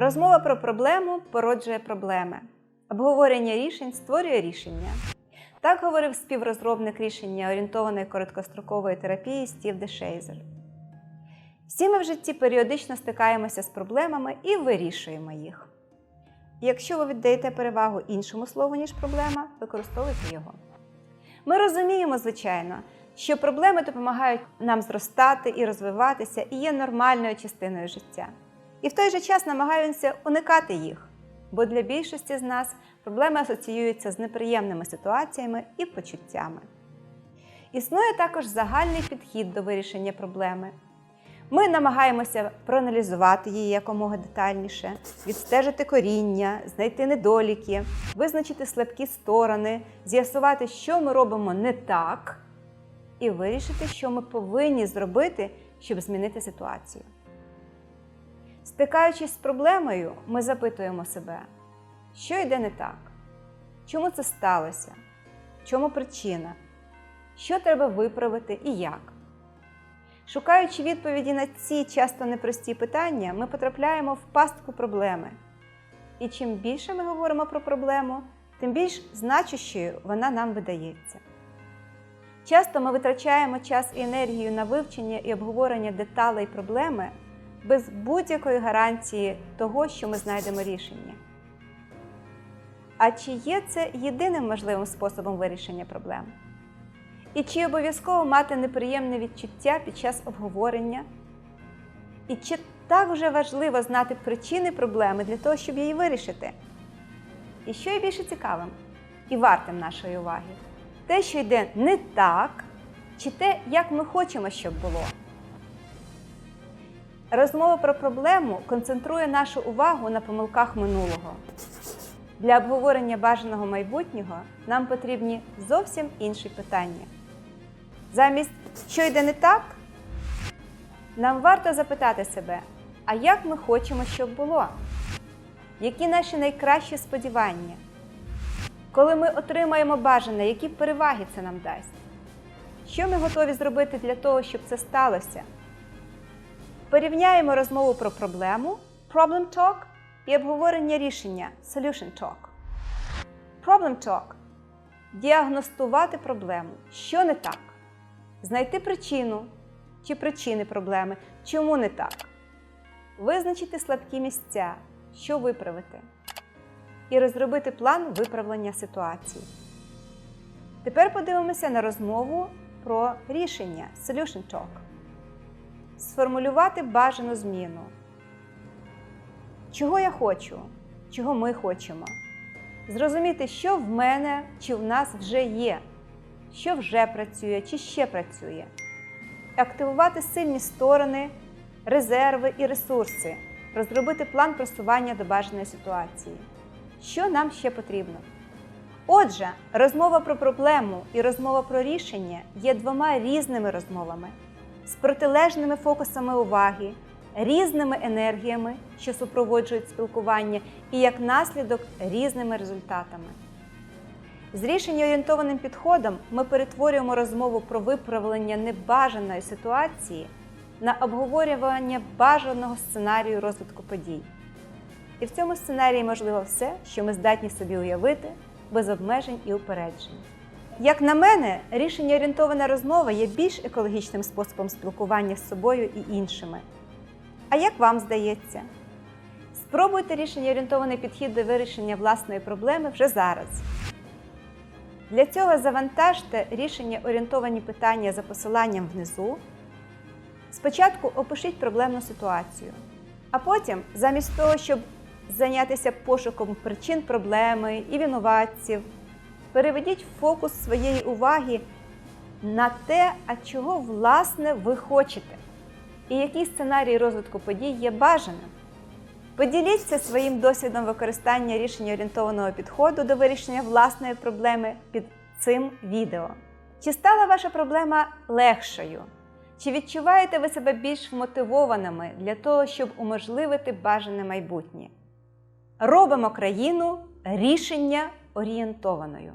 Розмова про проблему породжує проблеми. Обговорення рішень створює рішення. Так говорив співрозробник рішення орієнтованої короткострокової терапії Стів Дешейзер. Всі ми в житті періодично стикаємося з проблемами і вирішуємо їх. Якщо ви віддаєте перевагу іншому слову, ніж проблема, використовуйте його. Ми розуміємо, звичайно, що проблеми допомагають нам зростати і розвиватися і є нормальною частиною життя. І в той же час намагаємося уникати їх, бо для більшості з нас проблеми асоціюються з неприємними ситуаціями і почуттями. Існує також загальний підхід до вирішення проблеми. Ми намагаємося проаналізувати її якомога детальніше, відстежити коріння, знайти недоліки, визначити слабкі сторони, з'ясувати, що ми робимо не так, і вирішити, що ми повинні зробити, щоб змінити ситуацію. Стикаючись з проблемою, ми запитуємо себе, що йде не так, чому це сталося, в чому причина, що треба виправити і як. Шукаючи відповіді на ці часто непрості питання, ми потрапляємо в пастку проблеми. І чим більше ми говоримо про проблему, тим більш значущою вона нам видається. Часто ми витрачаємо час і енергію на вивчення і обговорення деталей проблеми без будь-якої гарантії того, що ми знайдемо рішення. А чи є це єдиним можливим способом вирішення проблем? І чи обов'язково мати неприємне відчуття під час обговорення? І чи так вже важливо знати причини проблеми для того, щоб її вирішити? І що є більше цікавим і вартим нашої уваги? Те, що йде не так, чи те, як ми хочемо, щоб було? Розмова про проблему концентрує нашу увагу на помилках минулого. Для обговорення бажаного майбутнього нам потрібні зовсім інші питання. Замість що йде не так, нам варто запитати себе, а як ми хочемо, щоб було? Які наші найкращі сподівання? Коли ми отримаємо бажане, які переваги це нам дасть? Що ми готові зробити для того, щоб це сталося? Порівняємо розмову про проблему problem talk і обговорення рішення solution talk. Problem talk діагностувати проблему, що не так, знайти причину чи причини проблеми, чому не так, визначити слабкі місця, що виправити, і розробити план виправлення ситуації. Тепер подивимося на розмову про рішення solution talk. Сформулювати бажану зміну. Чого я хочу, чого ми хочемо. Зрозуміти, що в мене чи в нас вже є, що вже працює чи ще працює. Активувати сильні сторони, резерви і ресурси, розробити план просування до бажаної ситуації. Що нам ще потрібно? Отже, розмова про проблему і розмова про рішення є двома різними розмовами з протилежними фокусами уваги, різними енергіями, що супроводжують спілкування, і як наслідок різними результатами. З рішення орієнтованим підходом ми перетворюємо розмову про виправлення небажаної ситуації на обговорювання бажаного сценарію розвитку подій. І в цьому сценарії можливо все, що ми здатні собі уявити без обмежень і упереджень. Як на мене, рішення орієнтована розмова є більш екологічним способом спілкування з собою і іншими. А як вам здається? Спробуйте рішення орієнтований підхід до вирішення власної проблеми вже зараз. Для цього завантажте рішення орієнтовані питання за посиланням внизу. Спочатку опишіть проблемну ситуацію, а потім, замість того, щоб зайнятися пошуком причин проблеми і винуватців, переведіть фокус своєї уваги на те, а чого власне ви хочете, і який сценарій розвитку подій є бажаним. Поділіться своїм досвідом використання рішення орієнтованого підходу до вирішення власної проблеми під цим відео. Чи стала ваша проблема легшою? Чи відчуваєте ви себе більш вмотивованими для того, щоб уможливити бажане майбутнє? Робимо країну рішення орієнтованою.